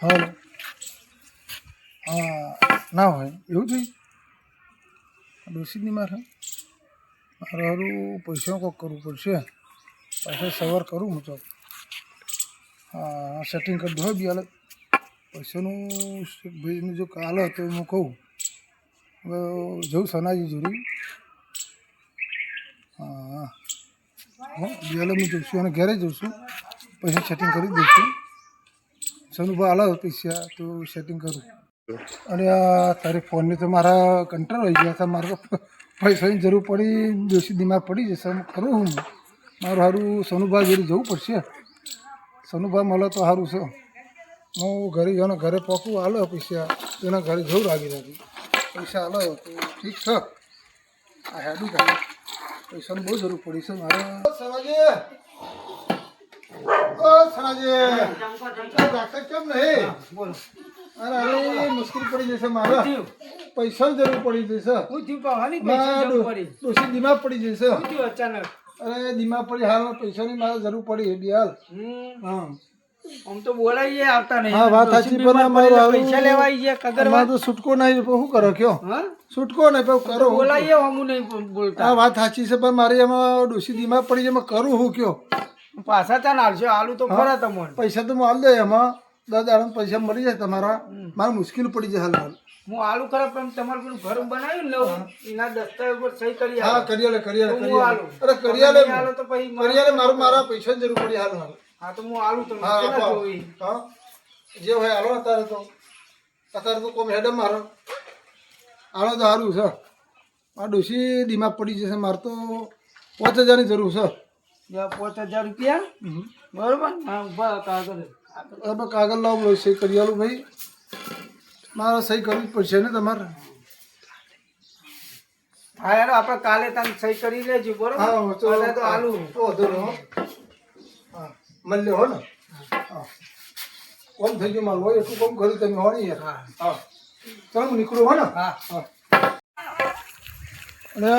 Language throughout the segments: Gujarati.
હાલો. હા, ના હોય, એવું થઈ ડોસીની મારે. મારે હારું પૈસા કોક કરવું પડશે. પૈસા સવાર કરું હું તો. હા સેટિંગ કરી દો બી અલગ પૈસાનું ભાઈને જો કાલે તો હું કહું. હવે જવું સનાજી હા હા. બી અલગ હું જઉં છું અને ઘરે જઉં છું. પૈસા સેટિંગ કરી દઉં છું સનુભાઈ આલા પૈસા તો સેટિંગ કરું. અને આ તારી ફોનની તો મારા કંટ્રોલ હોઈ ગયા હતા મારે તો પૈસાની જરૂર પડી દોષી દિમાગ પડી જશે ખરું કરું હું? મારું સારું સોનુભાઈ જોડે જવું પડશે. સોનુભાઈ મળે તો સારું છે. હું ઘરે જવાનો ઘરે પહોંચું હાલો પૈસા એના ઘરે જવું લાગી રાખી પૈસા હાલો તો ઠીક છે. આ હેડું થાય પૈસાની બહુ જરૂર પડી છે મારે. ઓ સનાજી ડાક્ટર કેમ નહીં? બોલો. અરે અરે મુશ્કેલ પડી જશે મારે. પૈસાની જરૂર પડી જશે. હું પૈસા જરૂર પડી. ડોશી દિમાગ પડી જશે. હું થયું અચાનક. અરે દિમાગ પડી હાલ પૈસાની મારે જરૂર પડી એડી હાલ. હમ. હા. આમ તો બોલાઈએ આવતા નહીં. હા, વાત સાચી, ડોશી બીમાર પણ અમારું પૈસા આવું- લેવા આઈ ગયા તો છૂટકો નહીં પણ શું કરો કયો? હા? છૂટકો નહીં પણ કરો હું. બોલાઈએ હમું નહીં બોલતા. આ વાત સાચી છે પણ મારી એમાં ડોસી દિમાગ પડી છે એમાં કરું હું કયો? પાછા ચાલ હાલશો આલુ તો ખરા તમને. પૈસા તો હું હાલ દે એમાં. દસ દાડા પૈસા મળી જાય તમારા. મારે મુશ્કેલ પડી જાય હાલ હાલ હું આલુ ખરા પણ તમારું પેલું ઘર બનાવ્યું ને એના દસ્તાવેજ પર સહી કરી હા. કરિયાલે કરિયાલે કરિયાલે આલું. અરે કરિયાલે નહીં તો પછી કરિયાલે મારું મારા પૈસાની જરૂર પડી હાલ હાલ હા તો હું આલુ તમને. હા જે હોય હાલો અત્યારે તો. અત્યારે તો કોમ હેડમ મારો. હાલો તો સારું છે. આ ડોસી દિમાગ પડી જશે. મારે તો પાંચ હજારની જરૂર છે. પાંચ હજાર રૂપિયા? બરોબર? હા ઊભા કાગળ. હવે કાગળ લાવો બોલો સહી કરી આલું ભાઈ. મારે સહી કરવી જ પડશે ને તમારે? હા યાર આપણે કાલે તમે સહી કરી લેજો બરોબર? હા તો તો આલુ. તો વાંધો હો. હા મળ્યો હો ને. હા. કોમ થઈ ગયું મારું હોય એટલું કોમ કર્યું તમે હોય ને હા. હા. ચાલો નીકળું હો ને. હા. હા. અને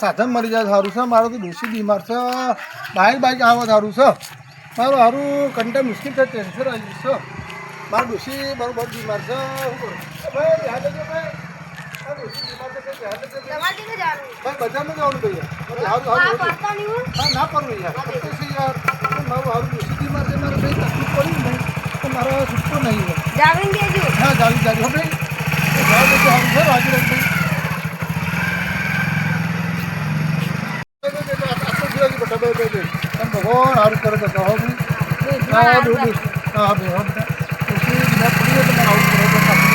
સાધન મળી જાય સારું છે. મારો તો ડોસી બીમાર છે. બાઇક બાઇક આવે સારું છે. મારું સારું કંટા મુશ્કેલ છે ટેન્શન આવી છે. મારું ડોસી બરોબર બીમાર છે. શું કરું? ભાઈ ધ્યાન દેજો ભાઈ. દેજો? બજારમાં જવાનું ભાઈ ના પડવું યાર. મારું સારું ડોસી બીમાર છે મારે ભાઈ તકલીફ પડી ને તો મારો છૂટકો નહીં હોય. જાવી બેસજો. હા જાવી જાવી હો ભાઈ. સારું છે વાજી રાખ ભાઈ ભગવાન સારું કરે તો કહો ભાઈ હા દૂર દૂર હા ભાઈ હા બેટા પછી મેં પડીએ તો મને આવું કરે તો સારું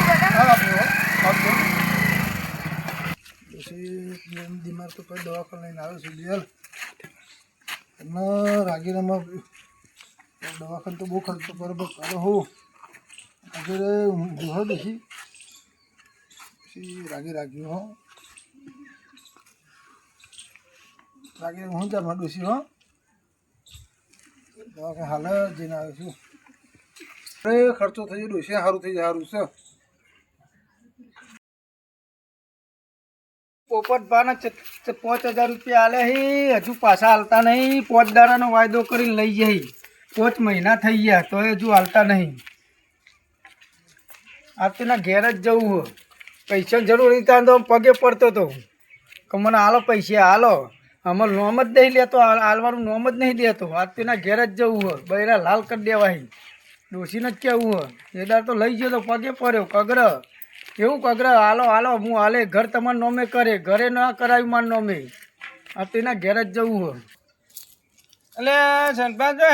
બેટા. હા ભાઈ હા પછી દિમાગ તો કોઈ દવાખાને લઈને આવ્યો છું દિયલ એમને રાગીનામાં દવાખાને તો બહુ ખર્ચો બરાબર કરો હું આગળ જોહો દેખી પછી રાગી રાખ્યું હો રાગી હું ત્યાં ડોસી હો દવાખાને હાલ, જઈને આવ્યો અરે, ખર્ચો થઈ ગયો છે, સારું થઈ જાય, સારું છે. પોપટભાના પાંચ હજાર રૂપિયા આલે હી, હજુ પાછા હાલતા નહીં. પાંચ દાડાનો વાયદો કરીને લઈ જઈ પાંચ મહિના થઈ ગયા તો હજુ હાલતા નહીં. આપતીના ઘેર જ જવું પૈસાની જરૂર નહીં, ત્યાં તો પગે પડતો તો. કે મને હાલો પૈસા હાલો અમારું નોમ જ નહીં લેતો હાલવાનું નોમ જ નહીં લેતો. તેના ઘેર જ જવું હોય, બૈરા લાલ કરી દેવાય. ડોસીને જ કેવું હોય. એદાર તો લઈ ગયો તો પગે પડ્યો, કગર. એવું કગર? હાલો હાલો, હું હાલે. ઘર તમાર નોમે કરે. ઘરે ના કરાવ્યું માર નોમે. આ તેના ઘેર જ જવું હોય. એટલે સંતપાલ જો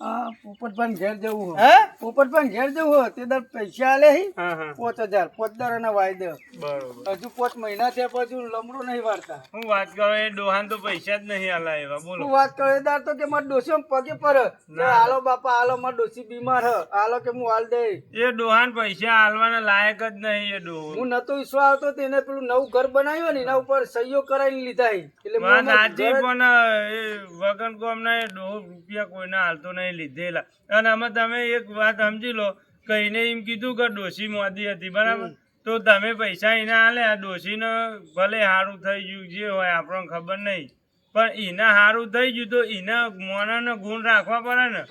હા પોપટભાઈ ઘેર જવું હો? પોપટ પણ ઘેર જવું તે દર પૈસા આલે પાંચ હજાર પાંચ દાડાના વાયદે બરોબર. હજુ પોચ મહિના છે પછી લમડો નહીં વાળતા. હું વાત કરો એ ડોહાન તો પૈસા જ નહીં આલા એવા બોલો. હું વાત કરું એ દાર તો કે મારા ડોસી પગે પર આલો હાલો બાપા હાલો માર ડોસી બીમાર હ. હાલો કે હું હાલ દે એ ડોહાન પૈસા હાલવાના લાયક જ નહીં એ ડોહ. હું નતો વિશ્વાસ આવતો તેને પેલું નવું ઘર બનાવ્યું ને એના ઉપર સહીઓ કરાવીને લીધા. એટલે પણ એ વગન કોમ ના ડોહ રૂપિયા કોઈને હાલતો નહીં. લીધેલા. અને આમાં તમે એક વાત સમજી લો કઈને એમ કીધું કે ડોસી મોદી હતી બરાબર? તો તમે પૈસા એને હાલે આ ડોસીને ભલે સારું થઈ ગયું જે હોય આપણને ખબર નહીં. પણ એને સારું થઈ ગયું તો એને મોનાનો ગુણ રાખવા પડે ને.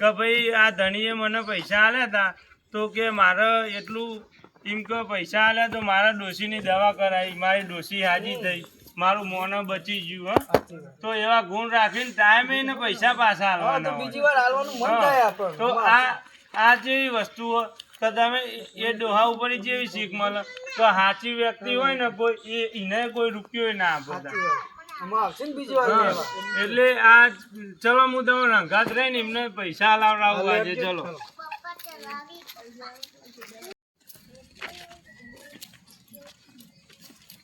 કે ભાઈ આ ધણીએ મને પૈસા આલ્યા હતા તો કે મારે એટલું એમ કે પૈસા આલ્યા તો મારા ડોશીની દવા કરાવી મારી ડોશી હાજી થઈ. મારું મોન બચી ગયું હો. તો એવા ગુણ રાખીને ટાઈમે એને પૈસા પાછા હાલવાના તો બીજી વાર હાલવાનું મન થાય તો આ આ જેવી વસ્તુઓ કે તમે એ ડોહા ઉપર જેવી શીખ મળે તો સાચી વ્યક્તિ હોય ને કોઈ એ એને કોઈ રૂપિયો ના આપે ને. એટલે આ ચલો હું તમે રંગાત રહીને એમને પૈસા લાવડાવું આજે ચલો ચલો. ભટો યાર તે દાડો તો ડોશી જેવું પકડતા હતા. હા, કોણ છે પૈસા યાર? લેવા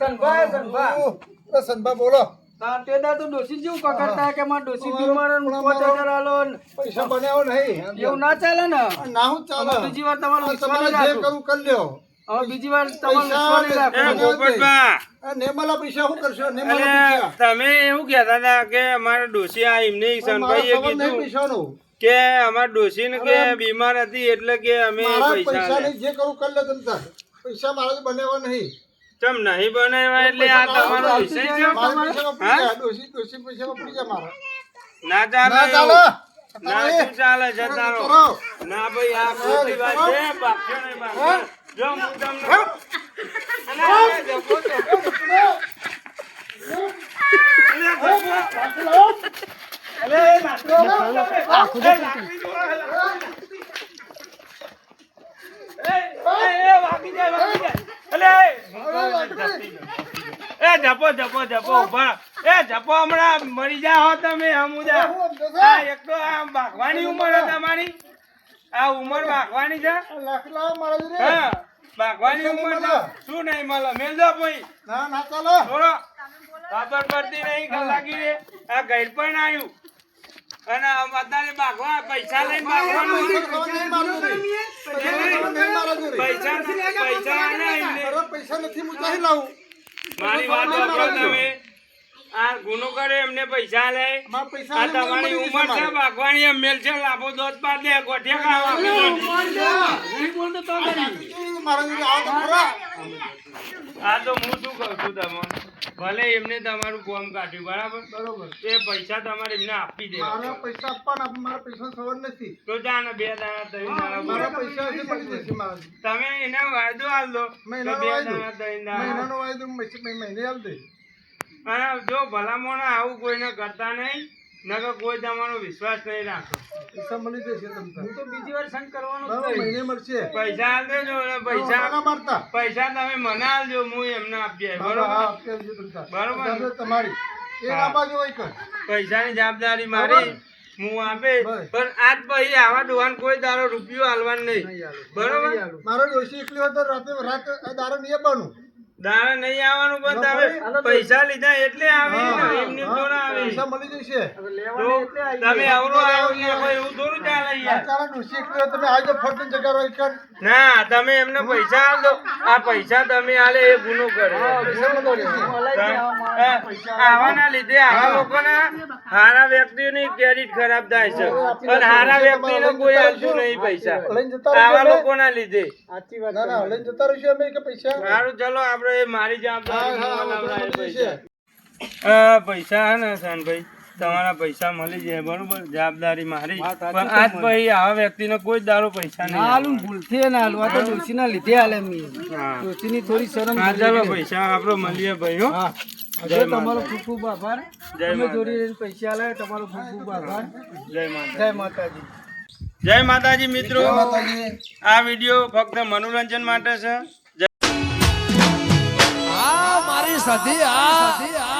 સંભા સંભા ઓ, સંભા બોલો હા, તો ડોશી જેવું પકડતા કે મારા ડોશી બીમાર પાંચ હજાર આલો પૈસા બનાવો નહીં એવું ના ચાલે ને ના હું ચાલે બીજી વાર તમારો તમારે જે કરવું કરી લ્યો હવે બીજી વાર તમારો પૈસા પૈસા શું કરશો પૈસા તમે એવું કહેતા હતા કે અમારા ડોસી આ એમને નહીં કીધું. કે અમાર ડોશી કે બીમાર હતી એટલે કે અમે પૈસા નહીં જે કરવું કરી લે તમ પૈસા મારા બનાવવા નહીં. તમ નહીં બનાવ્યા એટલે આ તમારો વિષય છે હા? ડોસી ડોશી પૈસા પડી જાય મારા. ના ચાલે. ના ચાલે. ના શું ચાલે છે તારો? ના ભાઈ આ ખોટી વાત છે બાક્યો નહીં બાક્યો. જો હું તમને અલે, જપો, જપો. લાકડી. એ, એ, એ, વાગી જાય, વાગી જાય. અલે, એ. જપો જપો જપો ઊભા. એ જપો હમણાં મરી જાઓ તમે હમુદા આ એક તો આ બાગવાની ઉંમર છે તમારી. આ ઉંમર બાગવાની છે. હા બાગવાની ઉંમર છે. શું નહીં મળે? મેલ દો ભાઈ ના ના ચાલો. થોડો ખબર પડતી નહીં કલાકી રે આ ઘર પણ આવ્યું અને અત્યારે બાગવા પૈસા લઈને બાગવાનું. પૈસા પૈસા પૈસા નથી હું લાવું? મારી વાત સાંભળો તમે. આ ગુનો કરે એમને પૈસા લે. પૈસા આ તમારી ઉંમર છે મારે. એમ મેલ છે લાભો દોત પાડ દે ગોઠિયા ખાવા. આ તો હું શું કહું છું તમને? ભલે એમને તમારું કોમ કાઢ્યું બરાબર? બરોબર. એ પૈસા તમારે એમને આપી મારા દેવા પૈસા આપવાના મારા પૈસા સવાર નથી. તો જાને બે દાણા દાણા મારા પૈસા હજી પડી જશે મારા તમે એને વાયદો આલ દો. મહિનાનો બે વાયદો. મહિનાનો વાયદો મહિ- મહિ- મહિને આલ દે. અને જો ભલામણ આવું કોઈને કરતા નહીં નકર કોઈ તમારો વિશ્વાસ નહીં રાખો. પૈસા મળી જશે તમ હું તો બીજી વાર સંગ કરવાનો જ બરાબર નહીં. મહિને મળશે પૈસા આલ દેજો અને પૈસા પૈસા મારતા. પૈસા તમે મને આલજો હું એમને આપી બરોબર? તમારી. એ પૈસાની જવાબદારી મારી. હું આપે. પણ આજ પછી આવા ડોહાન કોઈ તારો રૂપિયો હાલવાનો નહીં. બરોબર? મારો ડોશી એકલી હોય તો રાતે રાતે દારૂ નહીં આપવાનું. દાડા નહીં આવવાનું પણ તમે પૈસા લીધા એટલે આવી ને એમની હા, થોડા આવી. પૈસા મળી જશે. હવે તો એટલે આવી તમે અવરો એવું થોડું ચાલે યાર તમે આવજો ફટ જગારો ના તમે એમને પૈસા આલ દો આ પૈસા તમે આલે એ ગુનો કરે. આવાના લીધે આવા લોકોના હારા વ્યક્તિઓની ક્રેડિટ ખરાબ થાય છે. પણ હારા વ્યક્તિને કોઈ આલતું નહીં પૈસા. આવા. લોકોના લીધે. સાચી વાત ના ના લઈને જતા રહીશું અમે કે પૈસા? સારું ચલો આપણે મારી જ જશે. પૈસા. પૈસા હે ને શાનભાઈ તમારા પૈસા મળી જાય બરોબર? જવાબદારી મારી પણ આજ પછી આવા વ્યક્તિને કોઈ દારો પૈસા નહીં હાલું ભૂલથી ના હાલું આ તો ડોશીના લીધે હાલે મેં હા. થોડી શરમ હા ચાલો પૈસા આપણો મળીએ ભાઈ હો. જય તમારો ખૂબ ખૂબ આભાર. જય જોડી પૈસા આલે તમારો ખૂબ ખૂબ આભાર. જય માતા જય માતાજી. જય માતાજી મિત્રો. આ વીડિયો ફક્ત મનોરંજન માટે છે. આ મારી સધી આ.